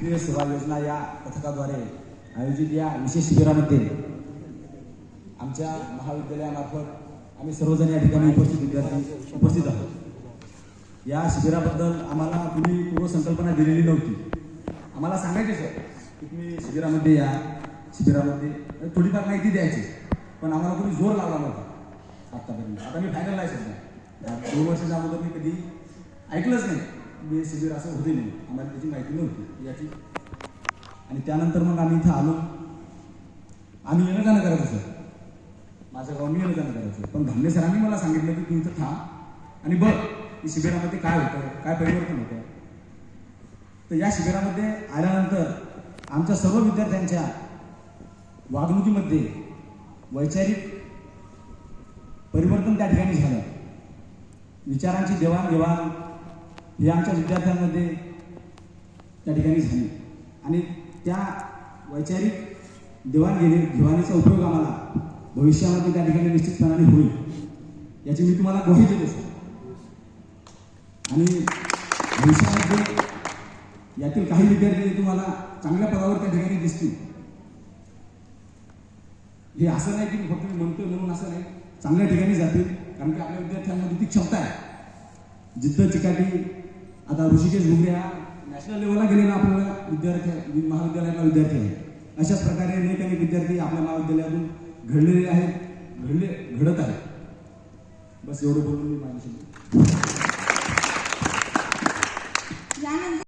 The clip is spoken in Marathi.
राष्ट्रीय सेवा योजना या पथकाद्वारे आयोजित या विशेष शिबिरामध्ये आमच्या महाविद्यालयामार्फत आम्ही सर्वजण या ठिकाणी उपस्थित विद्यार्थी उपस्थित आहोत. या शिबिराबद्दल आम्हाला कुणी पूर्वसंकल्पना दिलेली नव्हती. आम्हाला सांगायचे सर की तुम्ही शिबिरामध्ये या शिबिरामध्ये थोडीफार माहिती द्यायची. पण आम्हाला कोणी जोर लावला नव्हता. आत्तापर्यंत आता मी फायनल आहे सध्या दोन वर्षाच्या अगोदर मी कधी ऐकलंच नाही. मी हे शिबिर असं होते नाही. आम्हाला त्याची माहिती नव्हती. याची आणि त्यानंतर मग आम्ही इथं आलो. आम्ही येणं जाणं करत असं माझ्या गाव मी येणं जाणं करायचो पण धान्य सरांनी मला सांगितलं की तुम्ही इथं थांब आणि बघ की शिबिरामध्ये काय होतं काय परिवर्तन होतं. तर या शिबिरामध्ये आल्यानंतर आमच्या सर्व विद्यार्थ्यांच्या वागणुकीमध्ये वैचारिक परिवर्तन त्या ठिकाणी झालं. विचारांची देवाणघेवाण हे आमच्या विद्यार्थ्यांमध्ये त्या ठिकाणी झाली. आणि त्या वैचारिक देवाणघेणी घेवाणीचा उपयोग आम्हाला भविष्यामध्ये त्या ठिकाणी निश्चितपणाने होईल याची मी तुम्हाला ग्वाही देत असतो आणि भविष्यामध्ये यातील काही विद्यार्थी तुम्हाला चांगल्या पदावर त्या ठिकाणी दिसतील. हे असं नाही की मी फक्त म्हणतोय म्हणून असं नाही चांगल्या ठिकाणी जातील कारण की आपल्या विद्यार्थ्यांमध्ये ती क्षमता आहे. जिद्द चिकाटी आता ऋषिकेश घुमरे हा नॅशनल लेवलला गेलेला आपल्याला विद्यार्थी महाविद्यालयाला विद्यार्थी आहे. अशाच प्रकारे अनेक अनेक विद्यार्थी आपल्या महाविद्यालयातून घडलेले आहेत घडले घडत आहेत. बस एवढं बोलून मी माझ्याशी